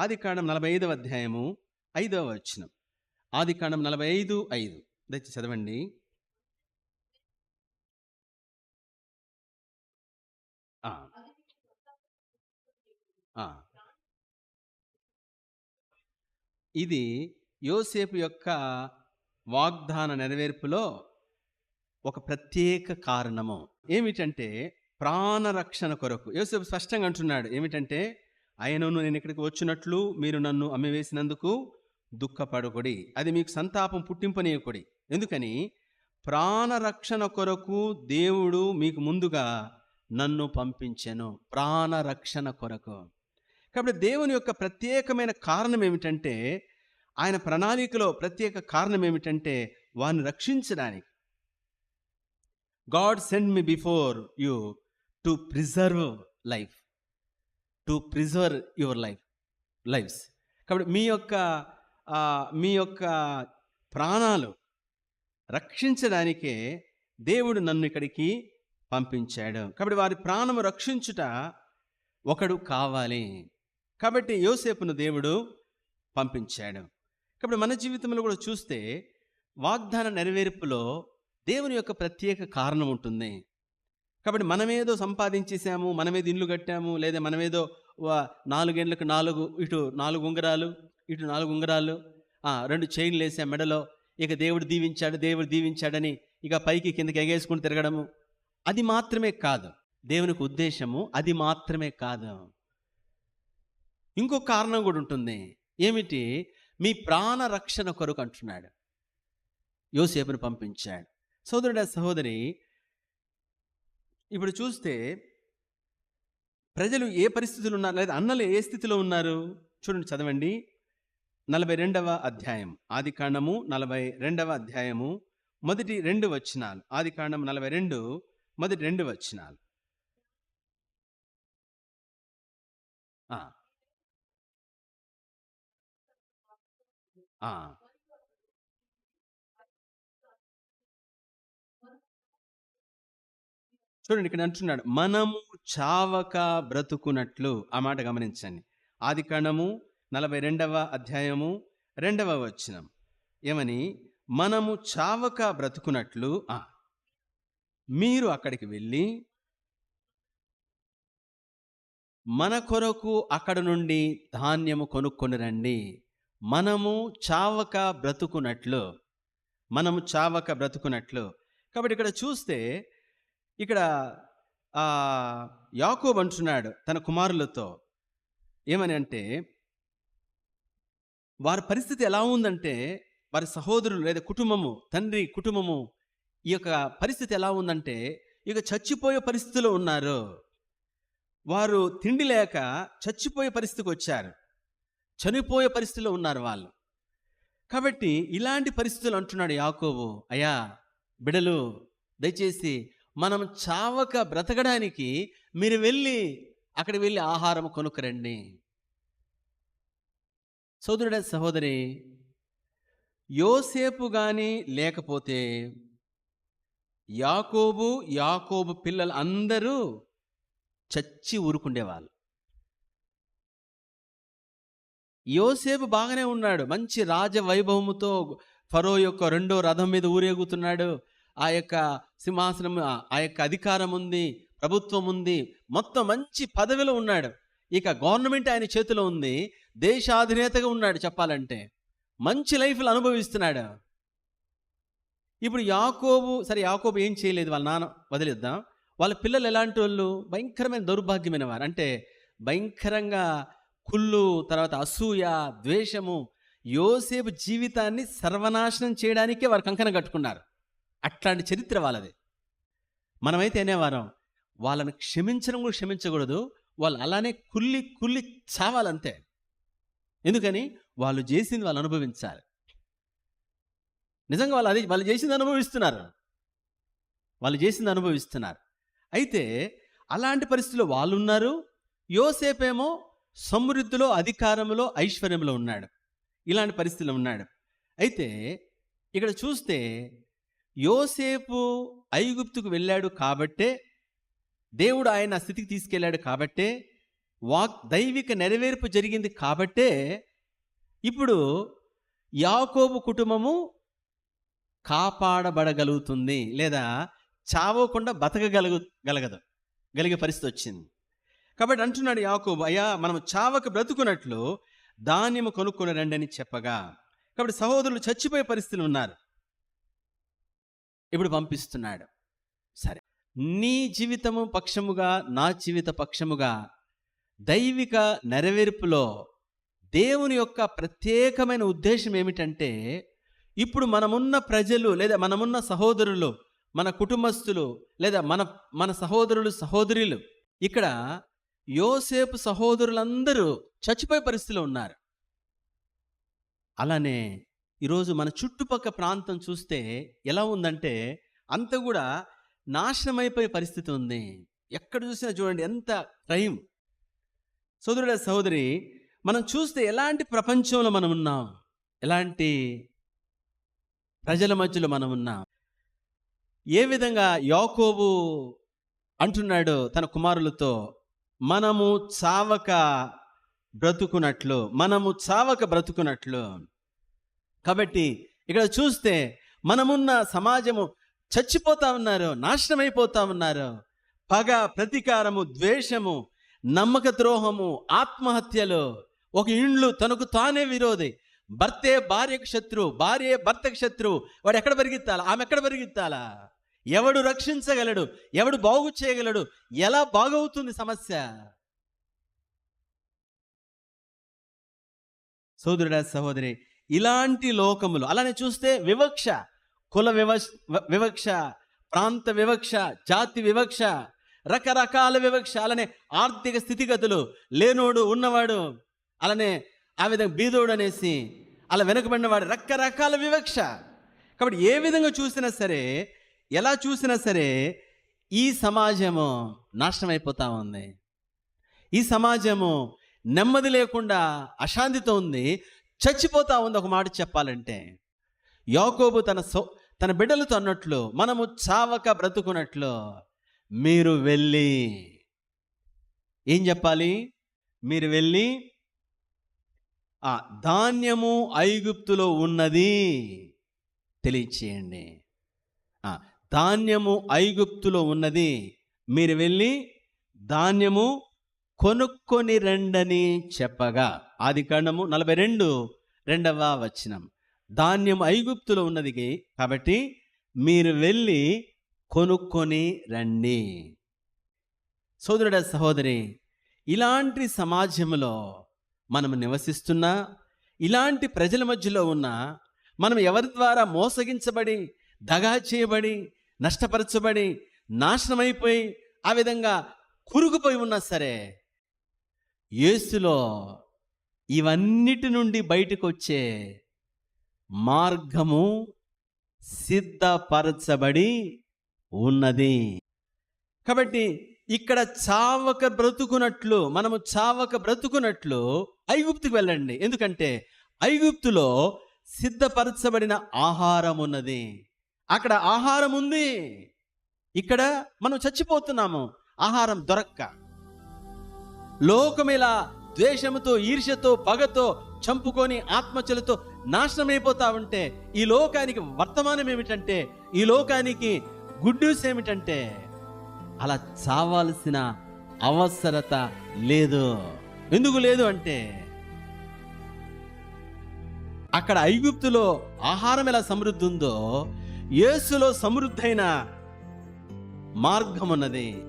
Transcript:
ఆది కాండం నలభై ఐదవ అధ్యాయము ఐదవ వచనం. ఆది కాండం నలభై ఐదు ఐదు. దయచేసి చదవండి. ఆ, ఆ. ఇది యోసేపు యొక్క వాగ్దాన నెరవేర్పులో ఒక ప్రత్యేక కారణము. ఏమిటంటే ప్రాణరక్షణ కొరకు. యోసేపు స్పష్టంగా అంటున్నాడు. ఏమిటంటే ఆయనను నేను ఇక్కడికి వచ్చినట్లు మీరు నన్ను అమ్మివేసినందుకు దుఃఖపడకుడి. అది మీకు సంతాపం పుట్టింపనీయకుడి. ఎందుకని? ప్రాణరక్షణ కొరకు దేవుడు మీకు ముందుగా నన్ను పంపించెను. ప్రాణరక్షణ కొరకు. కాబట్టి దేవుని యొక్క ప్రత్యేకమైన కారణం ఏమిటంటే ఆయన ప్రణాళికలో ప్రత్యేక కారణం ఏమిటంటే వారిని రక్షించడానికి. God send me before you to preserve life. To preserve your life lifes కాబట్టి మీ యొక్క మీ యొక్క ప్రాణాలు రక్షించడానికే దేవుడు నన్ను ఇక్కడికి పంపించాడు. కాబట్టి వారి ప్రాణము రక్షించుట ఒకడు కావాలి. కాబట్టి యోసేపును దేవుడు పంపించాడు. కాబట్టి మన జీవితంలో కూడా చూస్తే వాగ్దాన నెరవేర్పులో దేవుని యొక్క ప్రత్యేక కారణం ఉంటుంది. కాబట్టి మనమేదో సంపాదించేసాము మనమేదో ఇల్లు కట్టాము లేదా మనమేదో నాలుగేండ్లకు నాలుగు ఇటు నాలుగు ఉంగరాలు ఇటు నాలుగు ఉంగరాలు రెండు చైన్లు వేసాం మెడలో. ఇక దేవుడు దీవించాడు దేవుడు దీవించాడని ఇక పైకి కిందకి ఎగేసుకుని తిరగడము. అది మాత్రమే కాదు. దేవునికి ఉద్దేశము అది మాత్రమే కాదు. ఇంకొక కారణం కూడా ఉంటుంది. ఏమిటి? మీ ప్రాణ రక్షణ కొరకు అంటున్నాడు. యోసేపును పంపించాడు. సోదరుడ సహోదరి ఇప్పుడు చూస్తే ప్రజలు ఏ పరిస్థితులు ఉన్నారు? లేదా అన్నలు ఏ స్థితిలో ఉన్నారు? చూడండి చదవండి. నలభై రెండవ అధ్యాయం. ఆది కాండము నలభై రెండవ అధ్యాయము. మొదటి రెండు వచనాలు. ఆది కాండం నలభై రెండు. మొదటి రెండు వచనాలు. ఆ. చూడండి ఇక్కడ అంటున్నాడు మనము చావక బ్రతుకున్నట్లు ఆ మాట గమనించండి. ఆది కణము నలభై రెండవ అధ్యాయము రెండవ వచనం. ఏమని? మనము చావక బ్రతుకున్నట్లు ఆ, మీరు అక్కడికి వెళ్ళి మన కొరకు అక్కడ నుండి ధాన్యము కొనుక్కొని రండి. మనము చావక బ్రతుకున్నట్లు మనము చావక బ్రతుకున్నట్లు కాబట్టి ఇక్కడ చూస్తే ఇక్కడ యాకోబ్ అంటున్నాడు తన కుమారులతో. ఏమని అంటే వారి పరిస్థితి ఎలా ఉందంటే వారి సహోదరులు లేదా కుటుంబము తండ్రి కుటుంబము ఈ యొక్క పరిస్థితి ఎలా ఉందంటే ఇక చచ్చిపోయే పరిస్థితిలో ఉన్నారు. వారు తిండి లేక చచ్చిపోయే పరిస్థితికి వచ్చారు. చనిపోయే పరిస్థితిలో ఉన్నారు వాళ్ళు. కాబట్టి ఇలాంటి పరిస్థితులు అంటున్నాడు యాకోబు. అయ్యా బిడలు దయచేసి మనం చావక బ్రతకడానికి మీరు వెళ్ళి అక్కడికి వెళ్ళి ఆహారం కొనుక్కరండి. సోదరుడ సహోదరి యోసేపు కానీ లేకపోతే యాకోబు యాకోబు పిల్లలు అందరూ చచ్చి ఊరుకుండేవాళ్ళు. యోసేపు బాగానే ఉన్నాడు. మంచి రాజ వైభవముతో ఫరో యొక్క రెండో రథం మీద ఊరేగుతున్నాడు. ఆ యొక్క సింహాసనం ఆ- యొక్క అధికారం ఉంది ప్రభుత్వం ఉంది మొత్తం మంచి పదవిలో ఉన్నాడు. ఇక గవర్నమెంట్ ఆయన చేతిలో ఉంది దేశాధినేతగా ఉన్నాడు చెప్పాలంటే. మంచి లైఫ్లు అనుభవిస్తున్నాడు. ఇప్పుడు యాకోబు సరే యాకోబు ఏం చేయలేదు వాళ్ళ నాన్న వదిలేద్దాం. వాళ్ళ పిల్లలు ఎలాంటి వాళ్ళు భయంకరమైన దౌర్భాగ్యమైన వారు అంటే భయంకరంగా కుళ్ళు తర్వాత అసూయ ద్వేషము యోసేపు జీవితాన్ని సర్వనాశనం చేయడానికే వారు కంకణం కట్టుకున్నారు. అట్లాంటి చరిత్ర వాళ్ళది. మనమైతే అనేవారం వాళ్ళని క్షమించడం కూడా క్షమించకూడదు వాళ్ళు అలానే కుల్లి కుల్లి చావాలంతే. ఎందుకని? వాళ్ళు చేసింది వాళ్ళు అనుభవించాలి. నిజంగా వాళ్ళు అది వాళ్ళు చేసింది అనుభవిస్తున్నారు. వాళ్ళు చేసింది అనుభవిస్తున్నారు. అయితే అలాంటి పరిస్థితుల్లో వాళ్ళు ఉన్నారు యోసేపేమో సమృద్ధిలో అధికారంలో ఐశ్వర్యంలో ఉన్నాడు. ఇలాంటి పరిస్థితిలో ఉన్నాడు. అయితే ఇక్కడ చూస్తే యోసేపు ఐగుప్తుకు వెళ్ళాడు కాబట్టే దేవుడు ఆయన స్థితికి తీసుకెళ్ళాడు కాబట్టే వాక్ దైవిక నెరవేర్పు జరిగింది కాబట్టే ఇప్పుడు యాకోబు కుటుంబము కాపాడబడగలుగుతుంది లేదా చావకుండా బతకగలుగు గలగదు గలిగే పరిస్థితి వచ్చింది. కాబట్టి అంటున్నాడు యాకోబు అయ్యా మనం చావక బ్రతుకున్నట్లు ధాన్యము కొనుక్కొని రండి అని చెప్పగా. కాబట్టి సహోదరులు చచ్చిపోయే పరిస్థితులు ఉన్నారు. ఇప్పుడు పంపిస్తున్నాడు. సరే. నీ జీవితము పక్షముగా నా జీవిత పక్షముగా దైవిక నెరవేర్పులో దేవుని యొక్క ప్రత్యేకమైన ఉద్దేశం ఏమిటంటే ఇప్పుడు మనమున్న ప్రజలు లేదా మనమున్న సహోదరులు మన కుటుంబస్తులు లేదా మన మన సహోదరులు సహోదరులు ఇక్కడ యోసేపు సహోదరులందరూ చచ్చిపోయే పరిస్థితిలో ఉన్నారు. అలానే ఈరోజు మన చుట్టుపక్క ప్రాంతం చూస్తే ఎలా ఉందంటే అంత కూడా నాశనమైపోయే పరిస్థితి ఉంది. ఎక్కడ చూసినా చూడండి ఎంత క్రైమ్ సోదరుడ సహోదరి మనం చూస్తే ఎలాంటి ప్రపంచంలో మనం ఉన్నాం? ఎలాంటి ప్రజల మధ్యలో మనం ఉన్నాం? ఏ విధంగా యాకోబు అంటున్నాడు తన కుమారులతో మనము చావక బ్రతుకున్నట్లు మనము చావక బ్రతుకున్నట్లు కాబట్టి ఇక్కడ చూస్తే మనమున్న సమాజము చచ్చిపోతా ఉన్నారు నాశనమైపోతా ఉన్నారు పగ ప్రతీకారము ద్వేషము నమ్మక ద్రోహము ఆత్మహత్యలు ఒక ఇండ్లు తనకు తానే విరోధి. భర్తే భార్యకు శత్రువు భార్య భర్తకు శత్రువు వాడు ఎక్కడ పరిగెత్తాలా ఆమె ఎక్కడ పరిగెత్తాలా ఎవడు రక్షించగలడు? ఎవడు బాగు చేయగలడు? ఎలా బాగవుతుంది సమస్య? సోదరుడా సహోదరి ఇలాంటి లోకములు. అలానే చూస్తే వివక్ష కుల వివక్ష వివక్ష ప్రాంత వివక్ష జాతి వివక్ష రకరకాల వివక్ష అలానే ఆర్థిక స్థితిగతులు లేనోడు ఉన్నవాడు అలానే ఆ విధంగా బీదోడు అనేసి అలా వెనుకబడినవాడు రకరకాల వివక్ష. కాబట్టి ఏ విధంగా చూసినా సరే ఎలా చూసినా సరే ఈ సమాజము నాశనం ఉంది. ఈ సమాజము నెమ్మది లేకుండా అశాంతితో ఉంది. చచ్చిపోతా ఉంది ఒక మాట చెప్పాలంటే యాకోబు తన సో తన బిడ్డలతో అన్నట్లు మనము చావక బ్రతుకున్నట్లు మీరు వెళ్ళి ఏం చెప్పాలి? మీరు వెళ్ళి ఆ ధాన్యము ఐగుప్తులో ఉన్నది తెలియచేయండి. ధాన్యము ఐగుప్తులో ఉన్నది మీరు వెళ్ళి ధాన్యము కొనుక్కొని రండని చెప్పగా. ఆది కాండము నలభై రెండు రెండవ వచనం. ధాన్యం ఐగుప్తులో ఉన్నది కాబట్టి మీరు వెళ్ళి కొనుక్కొని రండి. సోదరుడ సహోదరి ఇలాంటి సమాజంలో మనం నివసిస్తున్నా ఇలాంటి ప్రజల మధ్యలో ఉన్న మనం ఎవరి ద్వారా మోసగించబడి దగా చేయబడి నష్టపరచబడి నాశనమైపోయి ఆ విధంగా కురుగుపోయి ఉన్నా సరే యేసులో ఇవన్నిటి నుండి బయటకు వచ్చే మార్గము సిద్ధపరచబడి ఉన్నది. కాబట్టి ఇక్కడ చావక బ్రతుకున్నట్లు మనము చావక బ్రతుకున్నట్లు ఐగుప్తుకు వెళ్ళండి. ఎందుకంటే ఐగుప్తులో సిద్ధపరచబడిన ఆహారం ఉన్నది. అక్కడ ఆహారం ఉంది. ఇక్కడ మనం చచ్చిపోతున్నాము. ఆహారం దొరక్క. లోకం ఇలా ద్వేషముతో ఈర్ష్యతో పగతో చంపుకొని ఆత్మచలతో నాశనమైపోతా ఉంటే ఈ లోకానికి వర్తమానం ఏమిటంటే ఈ లోకానికి గుడ్ న్యూస్ ఏమిటంటే అలా చావాల్సిన అవసరత లేదు. ఎందుకు లేదు అంటే అక్కడ ఐగుప్తులో ఆహారం ఎలా సమృద్ధి ఉందో యేసులో సమృద్ధైన మార్గం ఉన్నది.